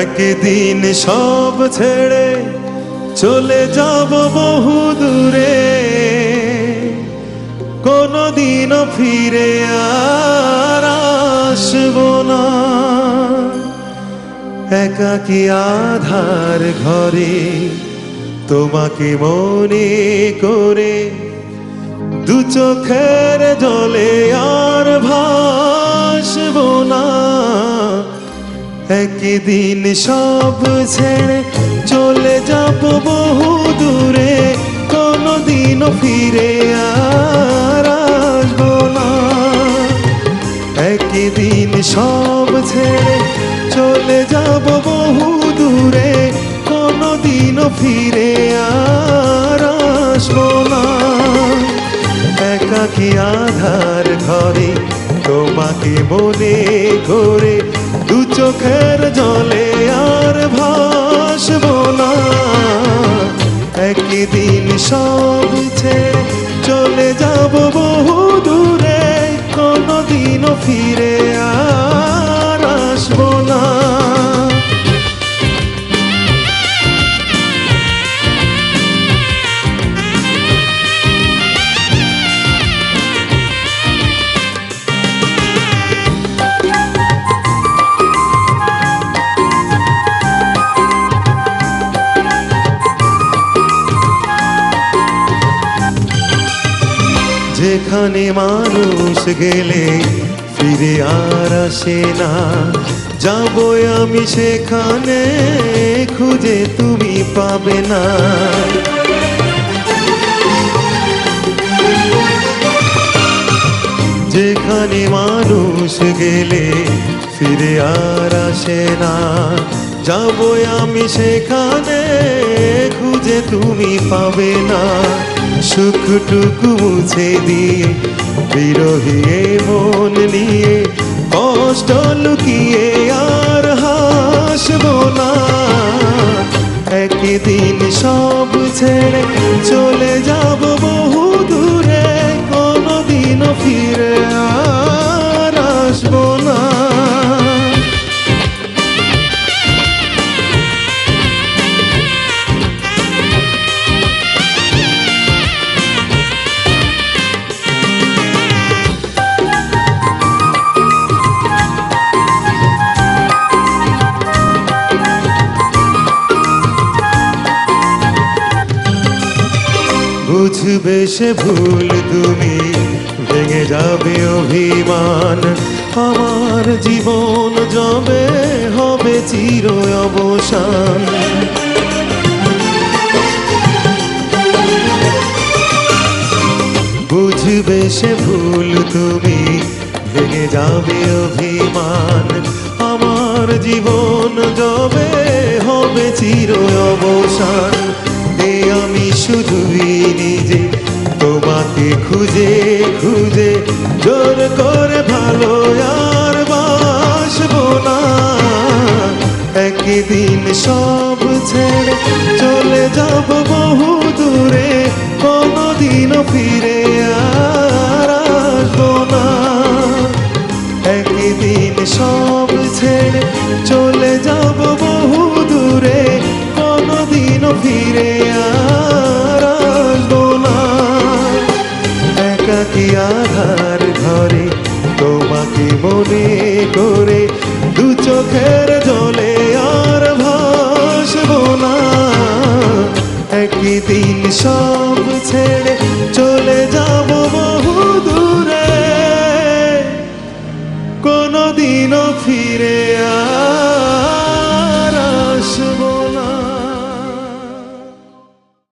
একদিন সব ছেড়ে চলে যাব বহু দূরে। কোনদিনও ফিরে আর আসব না। একাকি আধার ঘরে তোমাকে মনে করে দু চোখের জলে আর ভাসব না। একদিন সব ছেড়ে চলে যাব বহু দূরে, কোনদিনও ফিরে আর আসব না। একদিন সব ছেড়ে চলে যাব বহু দূরে, কোনদিনও ফিরে আর আসব না। একাকি আধার ঘরে তোমাকে মনে করে চোখের জলে আর যেখানে মানুষ গেলে ফিরে আর আসে না। যাব আমি সেখানে, খুঁজে তুমি পাবে না। যেখানে মানুষ গেলে ফিরে আর আসে না। যাব আমি সেখানে, খুঁজে তুমি পাবে না, সুখটুকু মুছে দিয়ে, বিরোহী মন নিয়ে, কষ্ট লুকিয়ে আর হাসব না। একদিন সব ছেড়ে চলে যাব বহু দূরে, কোনদিনও ফিরে বুঝবে সে ভুল তুমি। ভেঙে যাবে অভিমান। আমার জীবন জবে হবে চির অবসান। বুঝবে সে ভুল তুমি। ভেঙে যাবে অভিমান। আমার জীবন জবে হবে চির অবসান। এ আমি শুধুই তোমাকে খুঁজে খুঁজে, জোর করে ভালো আর বাসবো না। একদিন সব ছেড়ে চলে যাব বহু দূরে কোনো দিন ফিরে একদিন সব ছেড়ে চলে যাব বহু দূরে কোনোদিনও ফিরে আ